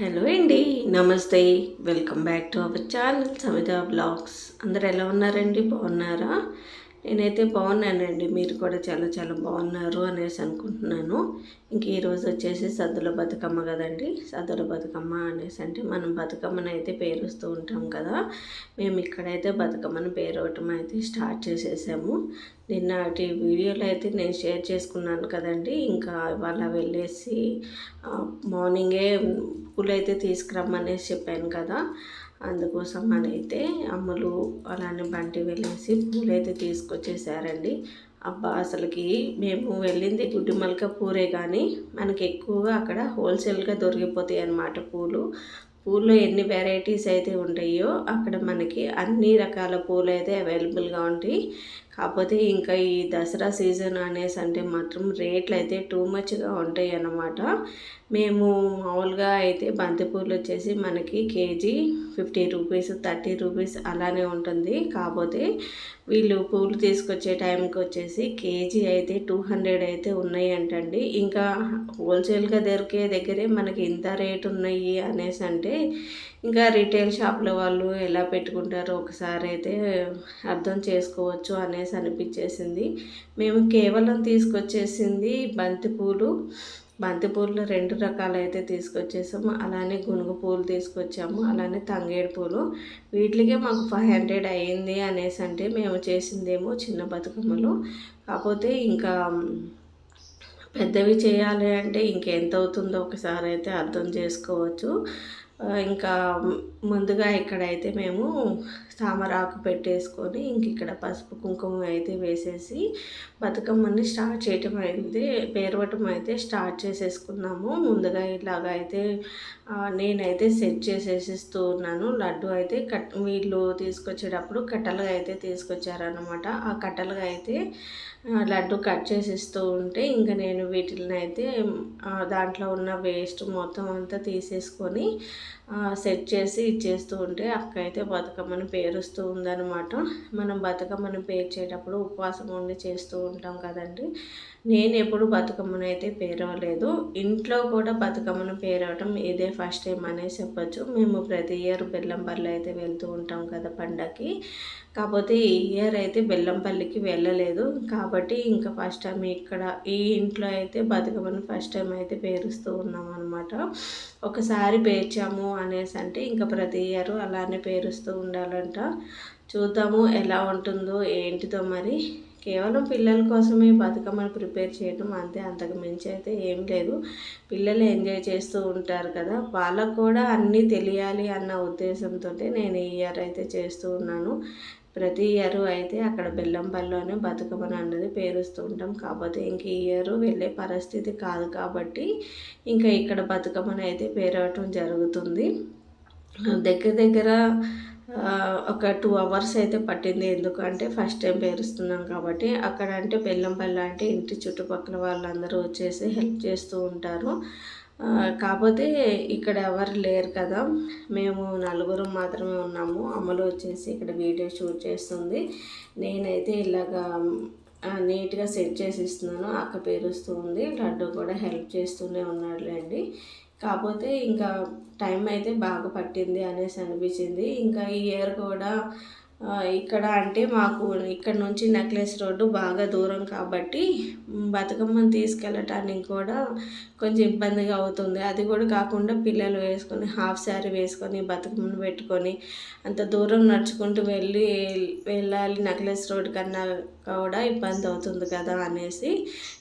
Hello అండి నమస్తే. Welcome back to our channel Savitha blogs. అందరు ఎలా ఉన్నారండి? బాగున్నారా? నేనైతే బాగున్నానండి. మీరు కూడా చాలా చాలా బాగున్నారు అనేసి అనుకుంటున్నాను. ఇంక ఈరోజు వచ్చేసి సద్దుల బతుకమ్మ కదండి. సద్దుల బతుకమ్మ అనేసి అంటే మనం బతుకమ్మను అయితే పేరుస్తూ ఉంటాం కదా. మేము ఇక్కడైతే బతుకమ్మను పేరవటం అయితే స్టార్ట్ చేసేసాము. నిన్నటి వీడియోలో అయితే నేను షేర్ చేసుకున్నాను కదండి. ఇంకా ఇవాళ వెళ్ళేసి మార్నింగే పూలు అయితే తీసుకురమ్మనేసి చెప్పాను కదా. అందుకోసం అని అయితే అమ్మలు అలానే బంటి వెళ్ళేసి పూలు అయితే తీసుకొచ్చేసారండి. అబ్బా అసలుకి మేము వెళ్ళింది గుడ్డి మలక పూరే కానీ మనకి ఎక్కువగా అక్కడ హోల్సేల్గా దొరికిపోతాయి అన్నమాట పూలు. పూల్లో ఎన్ని వెరైటీస్ అయితే ఉంటాయో అక్కడ మనకి అన్ని రకాల పూలు అయితే అవైలబుల్గా ఉంటాయి. కాకపోతే ఇంకా ఈ దసరా సీజన్ అనేసి అంటే మాత్రం రేట్లు అయితే టూ మచ్గా ఉంటాయి అన్నమాట మేము మామూలుగా అయితే బంతిపూలు వచ్చేసి మనకి KG fifty rupees thirty rupees అలానే ఉంటుంది. కాకపోతే వీళ్ళు పూలు తీసుకొచ్చే టైంకి వచ్చేసి కేజీ అయితే టూ హండ్రెడ్ అయితే ఉన్నాయి అంటండి ఇంకా హోల్సేల్గా దొరికే దగ్గరే మనకి ఇంత రేట్ ఉన్నాయి అనేసి అంటే ఇంకా రీటైల్ షాపుల వాళ్ళు ఎలా పెట్టుకుంటారో ఒకసారి అయితే అర్థం చేసుకోవచ్చు అనేసి అనిపించేసింది. మేము కేవలం తీసుకొచ్చేసింది బంతిపూలు. బంతిపూలు రెండు రకాలు అయితే తీసుకొచ్చేసాము. అలానే గునుగు పూలు తీసుకొచ్చాము. అలానే తంగేడు పూలు. వీటికే మాకు ఫైవ్ హండ్రెడ్ అయ్యింది అనేసి అంటే మేము చేసిందేమో చిన్న బతుకమ్మలు. కాకపోతే ఇంకా పెద్దవి చేయాలి అంటే ఇంకెంత అవుతుందో ఒకసారి అయితే అర్థం చేసుకోవచ్చు. ఇంకా ముందుగా ఇక్కడైతే మేము తామరాకు పెట్టేసుకొని ఇంక ఇక్కడ పసుపు కుంకుమ అయితే వేసేసి బతుకమ్మని స్టార్ట్ చేయటం అయింది. పేరవటం అయితే స్టార్ట్ చేసేసుకున్నాము. ముందుగా ఇలాగ అయితే నేనైతే సెట్ చేసేసిస్తూ ఉన్నాను. లడ్డు అయితే కట్ వీళ్ళు తీసుకొచ్చేటప్పుడు కట్టలుగా అయితే తీసుకొచ్చారనమాట ఆ కట్టలుగా అయితే లడ్డు కట్ చేసిస్తూ ఉంటే ఇంకా నేను వీటిని అయితే దాంట్లో ఉన్న వేస్ట్ మొత్తం అంతా తీసేసుకొని సెట్ చేసి ఇచ్చేస్తూ ఉంటే అక్క అయితే బతుకమ్మని పేరుస్తూ ఉందన్నమాట. మనం బతుకమ్మని పేర్చేటప్పుడు ఉపవాసం ఉండి చేస్తూ ఉంటాం కదండి. నేను ఎప్పుడు బతుకమ్మను అయితే పేరవలేదు. ఇంట్లో కూడా బతుకమ్మను పేరవటం ఇదే ఫస్ట్ టైం అనేసి చెప్పచ్చు. మేము ప్రతి ఇయర్ బెల్లంపల్లి అయితే వెళ్తూ ఉంటాం కదా పండగకి కాకపోతే ఈ ఇయర్ అయితే బెల్లంపల్లికి వెళ్ళలేదు. కాబట్టి ఇంకా ఫస్ట్ టైం ఇక్కడ ఈ ఇంట్లో అయితే బతుకమ్మను ఫస్ట్ టైం అయితే పేరుస్తూ ఉన్నాం అనమాట ఒకసారి పేర్చాము అనేసి అంటే ఇంకా ప్రతి ఇయర్ అలానే పేరుస్తూ ఉండాలంట. చూద్దాము ఎలా ఉంటుందో ఏంటిదో మరి. కేవలం పిల్లల కోసమే బతుకమ్మను ప్రిపేర్ చేయడం అంతే అంతకు మించి అయితే ఏం లేదు. పిల్లలు ఎంజాయ్ చేస్తూ ఉంటారు కదా. వాళ్ళకు కూడా అన్నీ తెలియాలి అన్న ఉద్దేశంతో నేను ఈ ఇయర్ అయితే చేస్తూ ఉన్నాను. ప్రతి ఇయర్ అయితే అక్కడ బెల్లంపల్లిలోనే బతుకమ్మని అన్నది పేరుస్తూ ఉంటాం. కాకపోతే ఇంక ఈ ఇయర్ వెళ్ళే పరిస్థితి కాదు కాబట్టి ఇంకా ఇక్కడ బతుకమ్మని అయితే పేరవటం జరుగుతుంది. దగ్గర దగ్గర ఒక టూ అవర్స్ అయితే పట్టింది. ఎందుకంటే ఫస్ట్ టైం పేరుస్తున్నాం కాబట్టి అక్కడ అంటే బెల్లంపల్లి అంటే ఇంటి చుట్టుపక్కల వాళ్ళందరూ వచ్చేసి హెల్ప్ చేస్తూ ఉంటారు. కాకపోతే ఇక్కడ ఎవరు లేరు కదా. మేము నలుగురు మాత్రమే ఉన్నాము. అమలు వచ్చేసి ఇక్కడ వీడియో షూట్ చేస్తుంది. నేనైతే ఇలాగా నీట్గా సెట్ చేసి ఇస్తున్నాను అక్క పేరుస్తూ ఉంది. లడ్డు కూడా హెల్ప్ చేస్తూనే ఉన్నాడులేండి. కాకపోతే ఇంకా టైం అయితే బాగా పట్టింది అనేసి అనిపించింది. ఇంకా ఈ ఇయర్ కూడా ఇక్కడ అంటే మాకు ఇక్కడ నుంచి నెక్లెస్ రోడ్డు బాగా దూరం కాబట్టి బతుకమ్మను తీసుకెళ్ళటానికి కూడా కొంచెం ఇబ్బందిగా అవుతుంది. అది కూడా కాకుండా పిల్లలు వేసుకొని హాఫ్ శారీ వేసుకొని బతుకమ్మను పెట్టుకొని అంత దూరం నడుచుకుంటూ వెళ్ళి వెళ్ళాలి నెక్లెస్ రోడ్ కన్నా కూడా ఇబ్బంది అవుతుంది కదా అనేసి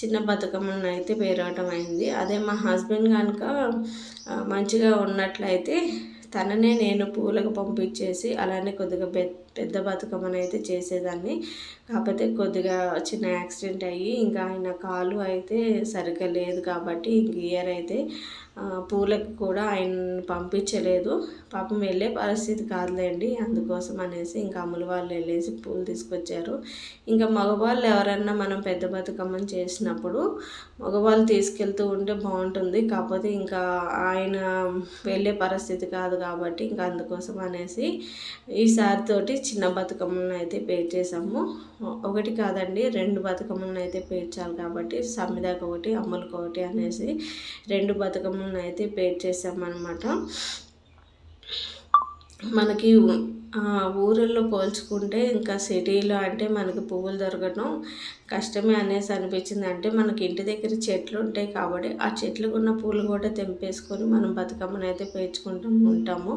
చిన్న బతుకమ్మను అయితే పేరవటం అయింది. అదే మా హస్బెండ్ కనుక మంచిగా ఉన్నట్లయితే తననే నేను పూలకు పంపించేసి అలానే కొద్దిగా పెద్ద బతుకమ్మను అయితే చేసేదాన్ని. కాకపోతే కొద్దిగా చిన్న యాక్సిడెంట్ అయ్యి ఇంకా ఆయన కాలు అయితే సరిగ్గా లేదు కాబట్టి ఇంక ఇయర్ అయితే పూలకు కూడా ఆయన పంపించలేదు. పాపం వెళ్ళే పరిస్థితి కాదులేండి. అందుకోసం అనేసి ఇంకా అమ్ముల వాళ్ళు వెళ్ళేసి పూలు తీసుకొచ్చారు. ఇంకా మగవాళ్ళు ఎవరన్నా మనం పెద్ద బతుకమ్మని చేసినప్పుడు మగవాళ్ళు తీసుకెళ్తూ ఉంటే బాగుంటుంది. కాకపోతే ఇంకా ఆయన వెళ్ళే పరిస్థితి కాదు కాబట్టి ఇంకా అందుకోసం అనేసి ఈసారి తోటి చిన్న బతుకమ్మలను అయితే పేర్ చేసాము ఒకటి కాదండి రెండు బతుకమ్మలను అయితే పేర్చాలి కాబట్టి సమ్మిదాకి ఒకటి అమ్మలకి ఒకటి అనేసి రెండు బతుకమ్మలను బతుకమ్మను అయితే పేర్ చేసామన్నమాట మనకి ఊరిలో పోల్చుకుంటే ఇంకా సిటీలో అంటే మనకి పువ్వులు దొరకడం కష్టమే అనేసి అనిపించింది. అంటే మనకి ఇంటి దగ్గర చెట్లు ఉంటాయి కాబట్టి ఆ చెట్లకు ఉన్న పూలు కూడా తెంపేసుకొని మనం బతుకమ్మను అయితే పేర్చుకుంటూ ఉంటాము.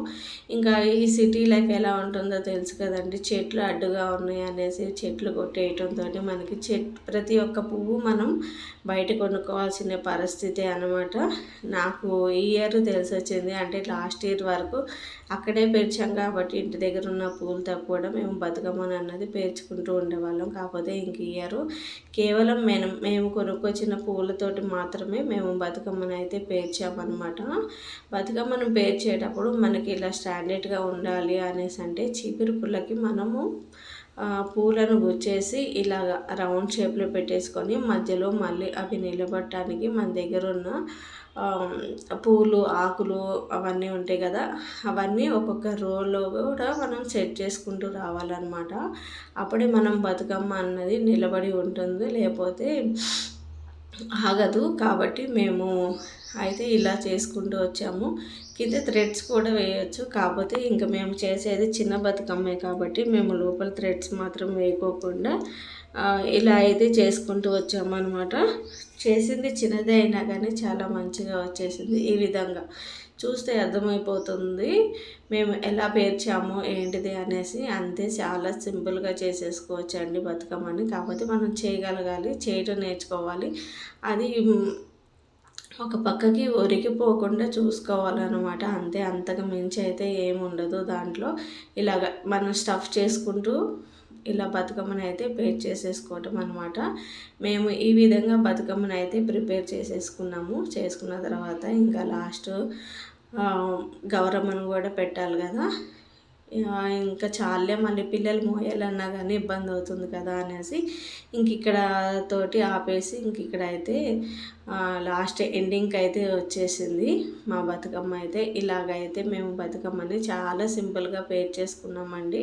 ఇంకా ఈ సిటీ లైఫ్ ఎలా ఉంటుందో తెలుసు కదండి. చెట్లు అడ్డుగా ఉన్నాయి అనేసి చెట్లు కొట్టేయటంతో మనకి చెట్ ప్రతి ఒక్క పువ్వు మనం బయట కొనుక్కోవాల్సిన పరిస్థితి అనమాట నాకు ఈ ఇయర్ తెలిసి వచ్చింది అంటే లాస్ట్ ఇయర్ వరకు అక్కడే పెంచాం కాబట్టి ఇంటి దగ్గర ఉన్న పూలు తప్పడం మేము బతుకమ్మని అన్నది పేర్చుకుంటూ ఉండేవాళ్ళం. కాకపోతే ఇంక ఇయర్ కేవలం మేము మేము కొనుక్కొచ్చిన పూలతోటి మాత్రమే మేము బతుకమ్మను అయితే పేర్చామన్నమాట. బతుకమ్మను పేర్చేటప్పుడు మనకి ఇలా స్టాండర్డ్గా ఉండాలి అనేసి అంటే చీపిరి పుల్లకి మనము పూలను గుచ్చేసి ఇలాగ రౌండ్ షేప్లో పెట్టేసుకొని మధ్యలో మళ్ళీ అవి నిలబడటానికి మన దగ్గర ఉన్న పూలు ఆకులు అవన్నీ ఉంటాయి కదా అవన్నీ ఒక్కొక్క రోలో కూడా మనం సెట్ చేసుకుంటూ రావాలన్నమాట. అప్పుడే మనం బతుకమ్మ అన్నది నిలబడి ఉంటుంది లేకపోతే ఆగదు. కాబట్టి మేము అయితే ఇలా చేసుకుంటూ వచ్చాము. కింద థ్రెడ్స్ కూడా వేయచ్చు. కాకపోతే ఇంకా మేము చేసేది చిన్న బతుకమ్మే కాబట్టి మేము లోపల థ్రెడ్స్ మాత్రం వేయకోకుండా ఇలా అయితే చేసుకుంటూ వచ్చామన్నమాట. చేసింది చిన్నదే అయినా కానీ చాలా మంచిగా వచ్చేసింది ఈ విధంగా. చూస్తే అర్థమైపోతుంది మేము ఎలా పేర్చాము ఏంటిది అనేసి. అంతే చాలా సింపుల్గా చేసేసుకోవచ్చు అండి బతుకమ్మని. కాకపోతే మనం చేయగలగాలి చేయటం నేర్చుకోవాలి. అది ఒక పక్కకి ఒరిగిపోకుండా చూసుకోవాలన్నమాట. అంతే అంతకు మించి అయితే ఏముండదు దాంట్లో. ఇలాగ మనం స్టఫ్ చేసుకుంటూ ఇలా బతుకమ్మని అయితే పేర్ చేసేసుకోవటం అనమాట మేము ఈ విధంగా బతుకమ్మని అయితే ప్రిపేర్ చేసేసుకున్నాము. చేసుకున్న తర్వాత ఇంకా లాస్ట్ గౌరమ్మను కూడా పెట్టాలి కదా. ఇంకా చాలే మళ్ళీ పిల్లలు మోయాలన్నా కానీ ఇబ్బంది అవుతుంది కదా అనేసి ఇంక ఇక్కడ తోటి ఆపేసి ఇంక ఇక్కడ అయితే లాస్ట్ ఎండింగ్కి అయితే వచ్చేసింది మా బతుకమ్మ అయితే. ఇలాగైతే మేము బతుకమ్మని చాలా సింపుల్గా పేర్ చేసుకున్నామండి.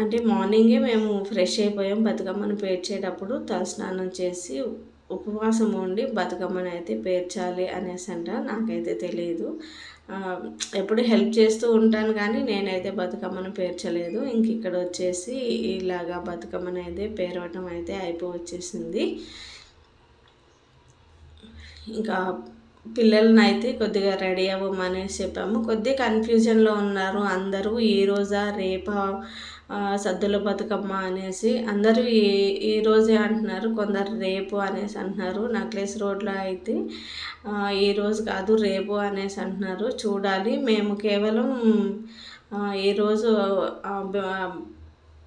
అంటే మార్నింగే మేము ఫ్రెష్ అయిపోయాం బతుకమ్మను పేర్చేటప్పుడు తలస్నానం చేసి ఉపవాసం ఉండి బతుకమ్మని అయితే పేర్చాలి అనేసి అంట నాకైతే తెలియదు ఎప్పుడు హెల్ప్ చేస్తూ ఉంటాను కానీ నేనైతే బతుకమ్మను పేర్చలేదు. ఇంక ఇక్కడ వచ్చేసి ఇలాగా బతుకమ్మను అయితే పేరవటం అయితే అయిపో వచ్చేసింది ఇంకా పిల్లల్ని అయితే కొద్దిగా రెడీ అవ్వమనేసి చెప్పాము. కొద్దిగా కన్ఫ్యూజన్లో ఉన్నారు అందరూ. ఈ రోజా రేపా సద్దుల బతుకమ్మ అనేసి అందరూ ఈ ఈ రోజే అంటున్నారు కొందరు రేపు అనేసి అంటున్నారు నక్లెస్ రోడ్లో అయితే ఈ రోజు కాదు రేపు అనేసి అంటున్నారు. చూడాలి మేము కేవలం ఈరోజు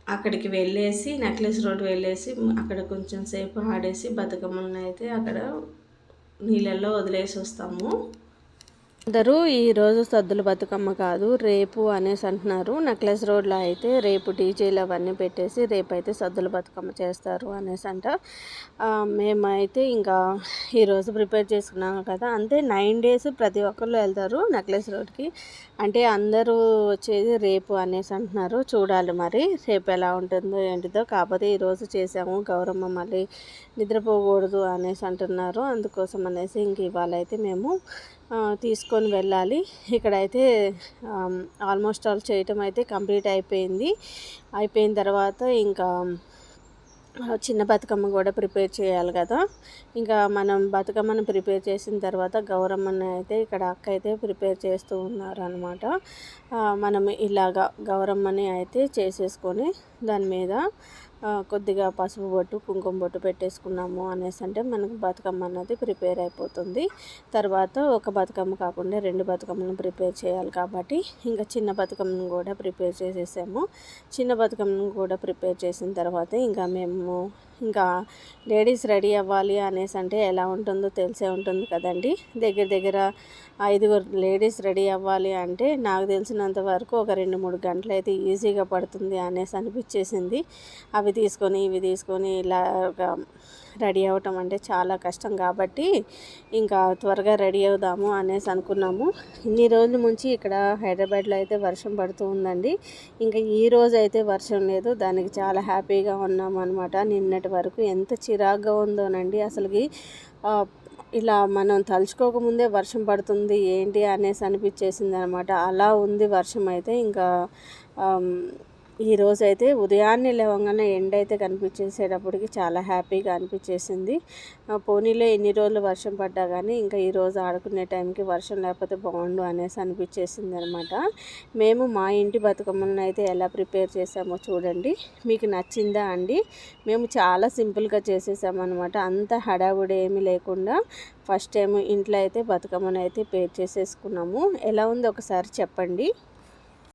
అక్కడికి వెళ్ళేసి నెక్లెస్ రోడ్ వెళ్ళేసి అక్కడ కొంచెం సేపు ఆడేసి బతుకమ్మలను అయితే అక్కడ నీళ్ళల్లో వదిలేసి వస్తాము. అందరూ ఈరోజు సద్దుల బతుకమ్మ కాదు రేపు అనేసి అంటున్నారు. నెక్లెస్ రోడ్లో అయితే రేపు డీజేలు అవన్నీ పెట్టేసి రేపు అయితే సద్దుల బతుకమ్మ చేస్తారు అనేసి అంట. మేమైతే ఇంకా ఈరోజు ప్రిపేర్ చేసుకున్నాము కదా. అంతే నైన్ డేస్ ప్రతి ఒక్కళ్ళు వెళ్తారు నెక్లెస్ రోడ్కి. అంటే అందరూ వచ్చేది రేపు అనేసి అంటున్నారు. చూడాలి మరి రేపు ఎలా ఉంటుందో ఏంటిదో. కాకపోతే ఈరోజు చేసాము గౌరమ్మ మళ్ళీ నిద్రపోకూడదు అనేసి అంటున్నారు. అందుకోసం అనేసి ఇంక ఇవాళ అయితే మేము తీసుకొని వెళ్ళాలి. ఇక్కడైతే ఆల్మోస్ట్ ఆల్ చేయటం అయితే కంప్లీట్ అయిపోయింది. అయిపోయిన తర్వాత ఇంకా చిన్న బతుకమ్మ కూడా ప్రిపేర్ చేయాలి కదా. ఇంకా మనం బతుకమ్మను ప్రిపేర్ చేసిన తర్వాత గౌరమ్మని అయితే ఇక్కడ అక్క అయితే ప్రిపేర్ చేస్తూ ఉన్నారనమాట మనం ఇలాగా గౌరమ్మని అయితే చేసేసుకొని దాని మీద కొద్దిగా పసుపు బొట్టు కుంకుమ బొట్టు పెట్టేసుకున్నాము అనేసి అంటే మనకు బతుకమ్మ అన్నది ప్రిపేర్ అయిపోతుంది. తర్వాత ఒక బతుకమ్మ కాకుండా రెండు బతుకమ్మలను ప్రిపేర్ చేయాలి కాబట్టి ఇంకా చిన్న బతుకమ్మను కూడా ప్రిపేర్ చేసేసాము. చిన్న బతుకమ్మను కూడా ప్రిపేర్ చేసిన తర్వాత ఇంకా మేము ఇంకా లేడీస్ రెడీ అవ్వాలి అనేసి అంటే ఎలా ఉంటుందో తెలిసే ఉంటుంది కదండి. దగ్గర దగ్గర ఐదుగురు లేడీస్ రెడీ అవ్వాలి అంటే నాకు తెలిసినంత వరకు ఒక రెండు మూడు గంటలు అయితే ఈజీగా పడుతుంది అనేసి అనిపించేసింది. అవి తీసుకొని ఇవి తీసుకొని ఇలా ఒక రెడీ అవ్వటం అంటే చాలా కష్టం కాబట్టి ఇంకా త్వరగా రెడీ అవుదాము అనేసి అనుకున్నాము. ఇన్ని రోజుల నుంచి ఇక్కడ హైదరాబాద్లో అయితే వర్షం పడుతూ ఉందండి. ఇంకా ఈ రోజు అయితే వర్షం లేదు. దానికి చాలా హ్యాపీగా ఉన్నాము అనమాట నిన్నటి వరకు ఎంత చిరాగ్గా ఉందోనండి. అసలుకి ఇలా మనం తలుచుకోకముందే వర్షం పడుతుంది ఏంటి అనేసి అనిపించేసింది అనమాట అలా ఉంది వర్షం అయితే ఇంకా ఈరోజైతే అయితే ఉదయాన్నే లేవగానే ఎండ అయితే కనిపించేసేటప్పటికి చాలా హ్యాపీగా అనిపించేసింది. పోనీలో ఎన్ని రోజులు వర్షం పడ్డా కానీ ఇంకా ఈరోజు ఆడుకునే టైంకి వర్షం లేకపోతే బాగుండు అనేసి అనిపించేసింది అనమాట మేము మా ఇంటి బతుకమ్మలను అయితే ఎలా ప్రిపేర్ చేసామో చూడండి. మీకు నచ్చిందా అండి? మేము చాలా సింపుల్గా చేసేసామన్నమాట అంత హడావుడి ఏమీ లేకుండా ఫస్ట్ టైం ఇంట్లో అయితే బతుకమ్మను అయితే పేర్ చేసేసుకున్నాము. ఎలా ఉందో ఒకసారి చెప్పండి.